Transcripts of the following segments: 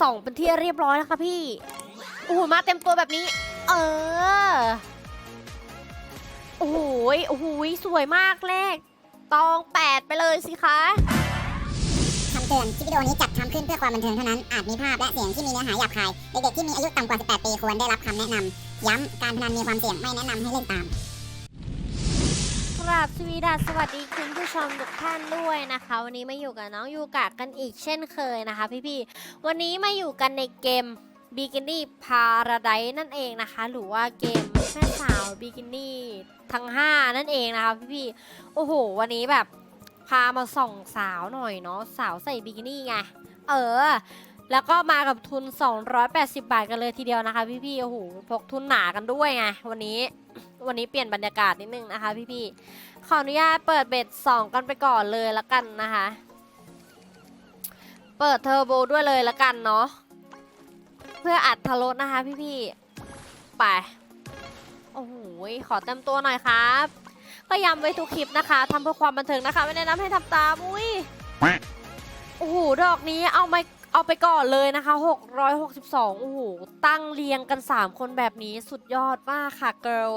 สองเป็นที่เรียบร้อยนะคะพี่โอ้โหมาเต็มตัวแบบนี้ เออโอ้โหยโอ้โหสวยมากเลขตองแปดไปเลยสิคะคำเตือนคลิปวิดีโอนี้จัดทำขึ้นเพื่อความบันเทิงเท่านั้น อาจมีภาพและเสียงที่มีเนื้อหาหยาบคาย เด็กๆที่มีอายุต่ำกว่า 18 ปีควรได้รับคำแนะนำ ย้ำ การพนันมีความเสี่ยงไม่แนะนำให้เล่นตาม กราบสวีดัสสวัสดีคุณผู้ชมทุกท่านด้วยนะคะ วันนี้มาอยู่กับน้องยูกะกันอีกเช่นเคยนะคะ พี่ๆวันนี้มาอยู่กันในเกม Bikini Paradise นั่นเองนะคะ หรือว่าเกมแม่สาวบิกินี่ทั้ง 5 นั่นเองนะคะพี่ๆโอ้โห วันนี้แบบพามาส่องสาวหน่อยเนาะสาวใส่บิกินี่ไงเออแล้วก็มากับทุน 280 บาทกันเลยทีเดียวนะคะ พี่ๆโอ้โหพกทุนหนากันด้วยไงวันนี้ วันนี้เปลี่ยนบรรยากาศนิดนึงนะคะ พี่ๆ ขออนุญาตเปิดเบ็ดสองกันไปก่อนเลยละกันนะคะ เปิดเทอร์โบด้วยเลยละกันเนาะ เพื่ออัดทะลดนะคะพี่ๆ ไป โอ้โห ขอเต็มตัวหน่อยครับก็ย้ำไว้ทุกคลิปนะคะทำเพื่อความบันเทิงนะคะ ไม่แนะนำให้ทำตาม อุ้ย โอ้โห ดอกนี้เอาไป เอาไปก่อนเลยนะคะ 662 โอ้โห ตั้งเรียงกัน 3 คนแบบนี้สุดยอดมากค่ะเกิร์ล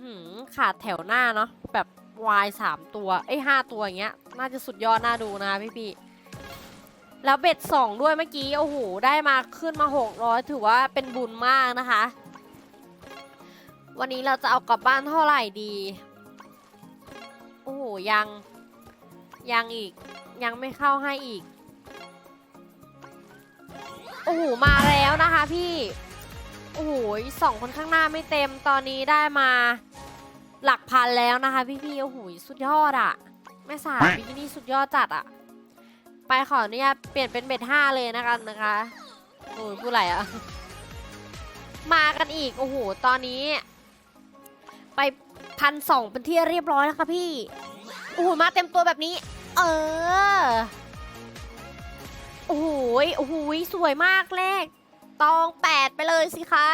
หืมขาดแถวหน้าเนาะ แบบวายสามตัว เอ้ยห้าตัวอย่างเงี้ย น่าจะสุดยอดน่าดูนะพี่พี่ แล้วเบ็ดสองด้วยเมื่อกี้ โอ้โห ได้มาขึ้นมา 600 ถือว่าเป็นบุญมากนะคะ วันนี้เราจะเอากลับบ้านเท่าไหร่ดี โอ้โห ยัง ยังอีก ยังไม่เข้าให้อีก โอ้โหมาแล้วนะคะพี่ โอ้โหสองคนข้างหน้าไม่เต็มตอนนี้ได้มา หลักพันแล้วนะคะ พี่พี่ๆโอ้โหสุดยอดอะแม่สาวบิกินี่สุดยอดจัดอะไปขออนุญาตเปลี่ยนเป็นเบ็ดห้าเลยนะคะนะคะโอ้ยพูดอะไรอะมากันอีกโอ้โหตอนนี้ ไปพันสองเป็นที่เรียบร้อยแล้วค่ะพี่โอ้โหมาเต็มตัวแบบนี้ เออโอ้โห ยโอ้โหยสวยมากเลข ตองแปดไปเลยสิคะ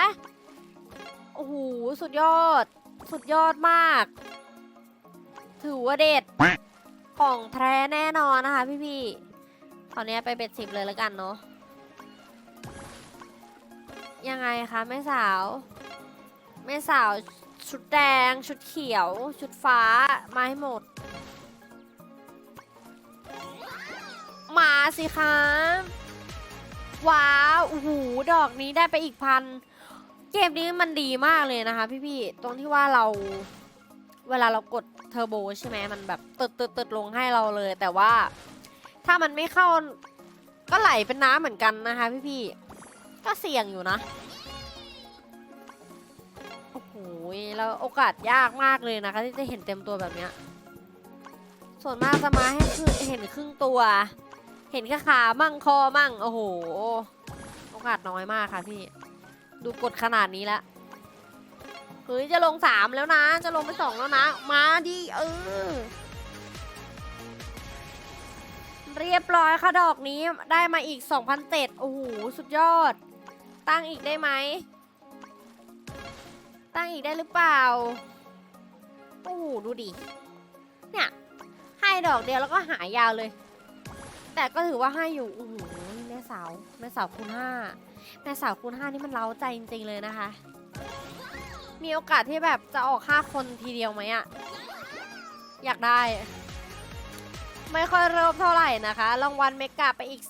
โอ้โห สุดยอด สุดยอดมาก ถือว่าเด็ด ของแท้แน่นอนนะคะพี่พี่ๆตอนนี้ไปเบ็ดสิบเลยแล้วกันเนาะ ยังไงคะแม่สาว แม่สาวชุดแดง ชุดเขียว ชุดฟ้า มาให้หมด มาสิคะ ว้าวโอ้โหดอกนี้ได้ไปอีกพัน เกมนี้มันดีมากเลยนะคะพี่ๆ ตรงที่ว่าเรา เวลาเรากดเทอร์โบใช่ไหมมันแบบตึดตึดตึดลงให้เราเลย แต่ว่า ถ้ามันไม่เข้า ก็ไหลเป็นน้ำเหมือนกันนะคะพี่ๆ ก็เสี่ยงอยู่นะ โอ้โห แล้วโอกาสยากมากเลยนะคะ ที่จะเห็นเต็มตัวแบบเนี้ย ส่วนมากจะมาให้คือเห็นครึ่งตัว เห็นแค่ขามั่งคอมั่ง โอ้โห โอกาสน้อยมากค่ะพี่ ดูกดขนาดนี้แล้วเฮ้ยจะลงสามแล้วนะ จะลงไปสองแล้วนะ มาดิเออ เรียบร้อยค่ะดอกนี้ได้มาอีก2,000เจ็ดโอ้โห สุดยอด ตั้งอีกได้ไหม ตั้งอีกได้หรือเปล่า โอ้โห ดูดิ เนี่ย ให้ดอกเดียวแล้วก็หายยาวเลย แต่ก็ถือว่าให้อยู่โอ้โหแม่สาวแม่สาวคูณห้าแม่สาวคูณห้านี่มันเล้าใจจริง ๆ เลยนะคะ มีโอกาสที่แบบจะออกห้าคนทีเดียวไหมอะอยากได้ ไม่ค่อยเริ่มเท่าไหร่นะคะ รางวัลเมกะไปอีก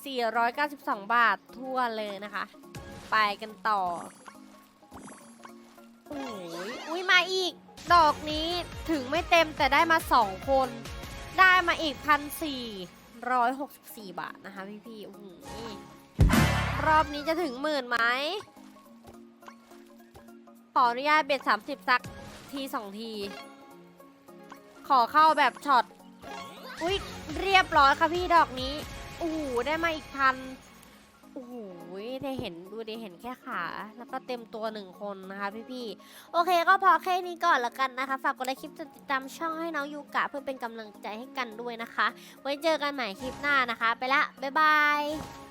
492 บาททั่วเลยนะคะ ไปกันต่อโอ้ยอุ้ยมาอีก ดอกนี้ถึงไม่เต็มแต่ได้มา 2 คน ได้มาอีกพันสี่ ร้อยหกสิบสี่บาทนะคะพี่พี่ๆโอ้โหรอบนี้จะถึงหมื่นไหม ขออนุญาตเบ็ดสามสิบสักทีสองที ขอเข้าแบบช็อต อุ้ยเรียบร้อยค่ะพี่ดอกนี้โอ้โหได้มาอีกพัน โอ้โหได้เห็นดูได้เห็นแค่ขา แล้วก็เต็มตัวหนึ่งคนนะคะพี่ๆ โอเคก็พอแค่นี้ก่อนละกันนะคะ ฝากกดไลค์คลิปติดตามช่องให้น้องยูกะเพื่อเป็นกำลังใจให้กันด้วยนะคะ ไว้เจอกันใหม่คลิปหน้านะคะ ไปละ บ๊ายบาย